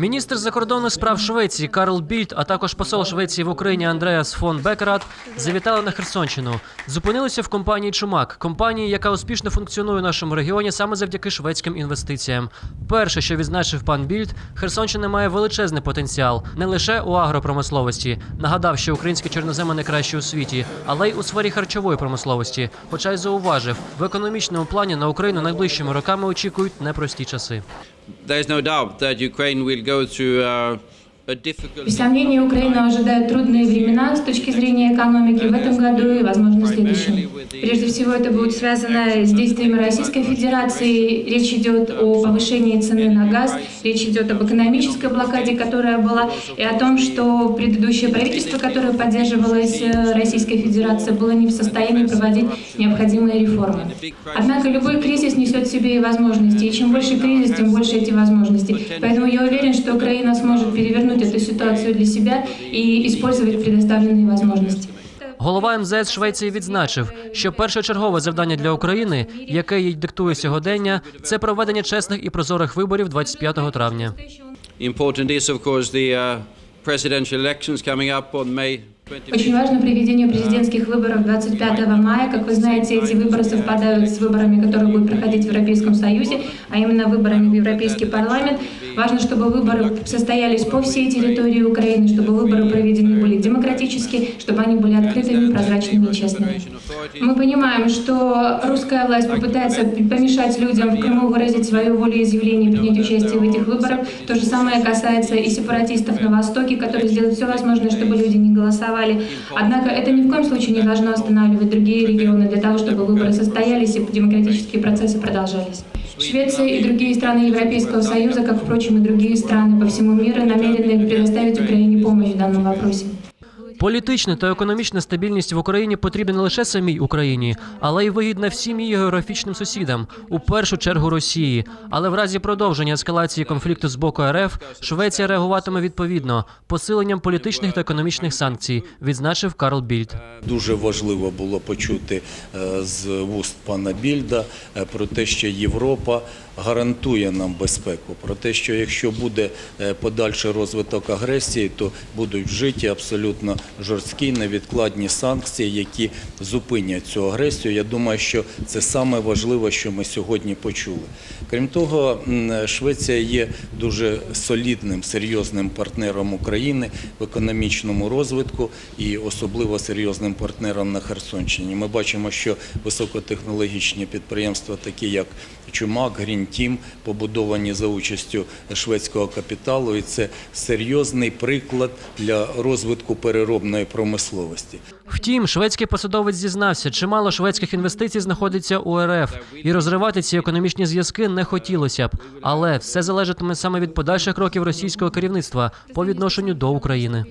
Міністр закордонних справ Швеції Карл Більд, а також посол Швеції в Україні Андреас фон Бекерат завітали на Херсонщину. Зупинилися в компанії Чумак, компанії, яка успішно функціонує в нашому регіоні саме завдяки шведським інвестиціям. Перше, що відзначив пан Більд, Херсонщина має величезний потенціал не лише у агропромисловості. Нагадав, що українські чорноземи найкращі у світі, але й у сфері харчової промисловості. Хоча й зауважив, в економічному плані на Україну найближчими роками очікують непрості часи. go to uh, Без сомнения, Украина ожидает трудные времена с точки зрения экономики в этом году и, возможно, в следующем. Прежде всего, это будет связано с действиями Российской Федерации. Речь идет о повышении цены на газ, речь идет об экономической блокаде, которая была, и о том, что предыдущее правительство, которое поддерживалось э, Российской Федерацией, было не в состоянии проводить необходимые реформы. Однако любой кризис несет в себе и возможности, и чем больше кризис, тем больше эти возможности. Поэтому я уверен, что Украина сможет перевернуть эту ситуацию для себя и использовать предоставленные возможности. Голова МЗС Швеції відзначив, що першочергове завдання для України, яке їй диктує сьогодення, це проведення чесних і прозорих виборів 25 травня. important is, of course, the uh, presidential elections coming up on May 20. Очень важно проведение президентских выборов 25 мая. Как вы знаете, эти выборы совпадают с выборами, которые будут проходить в Европейском Союзе, а именно выборами в Европейский парламент. Важно, чтобы выборы состоялись по всей территории Украины, чтобы выборы проведены были демократически, чтобы они были открытыми, прозрачными и честными. Мы понимаем, что русская власть попытается помешать людям в Крыму выразить свою волеизъявление и принять участие в этих выборах. То же самое касается и сепаратистов на Востоке, которые сделают все возможное, чтобы люди не голосовали. Однако это ни в коем случае не должно останавливать другие регионы для того, чтобы выборы состоялись и демократические процессы продолжались. Швеция и другие страны Европейского Союза, как, впрочем, и другие страны по всему миру, намерены предоставить Украине помощь в данном вопросе. Політична та економічна стабільність в Україні потрібна не лише самій Україні, але й вигідна всім її географічним сусідам, у першу чергу Росії. Але в разі продовження ескалації конфлікту з боку РФ Швеція реагуватиме відповідно посиленням політичних та економічних санкцій, відзначив Карл Більд. Дуже важливо було почути е, з вуст пана Більда е, про те, що Європа гарантує нам безпеку, про те, що якщо буде е, подальший розвиток агресії, то будуть вжиті абсолютно жорсткі невідкладні санкції, які зупинять цю агресію. Я думаю, що це саме важливе, що ми сьогодні почули. Крім того, Швеція є дуже солідним, серйозним партнером України в економічному розвитку і особливо серйозним партнером на Херсонщині. Ми бачимо, що високотехнологічні підприємства, такі як Чумак, Грінтім, побудовані за участю шведського капіталу, і це серйозний приклад для розвитку переробної промисловості. Втім, шведський посадовець зізнався, чимало шведських інвестицій знаходиться у РФ, і розривати ці економічні зв'язки не хотілося б. Але все залежатиме саме від подальших кроків російського керівництва по відношенню до України.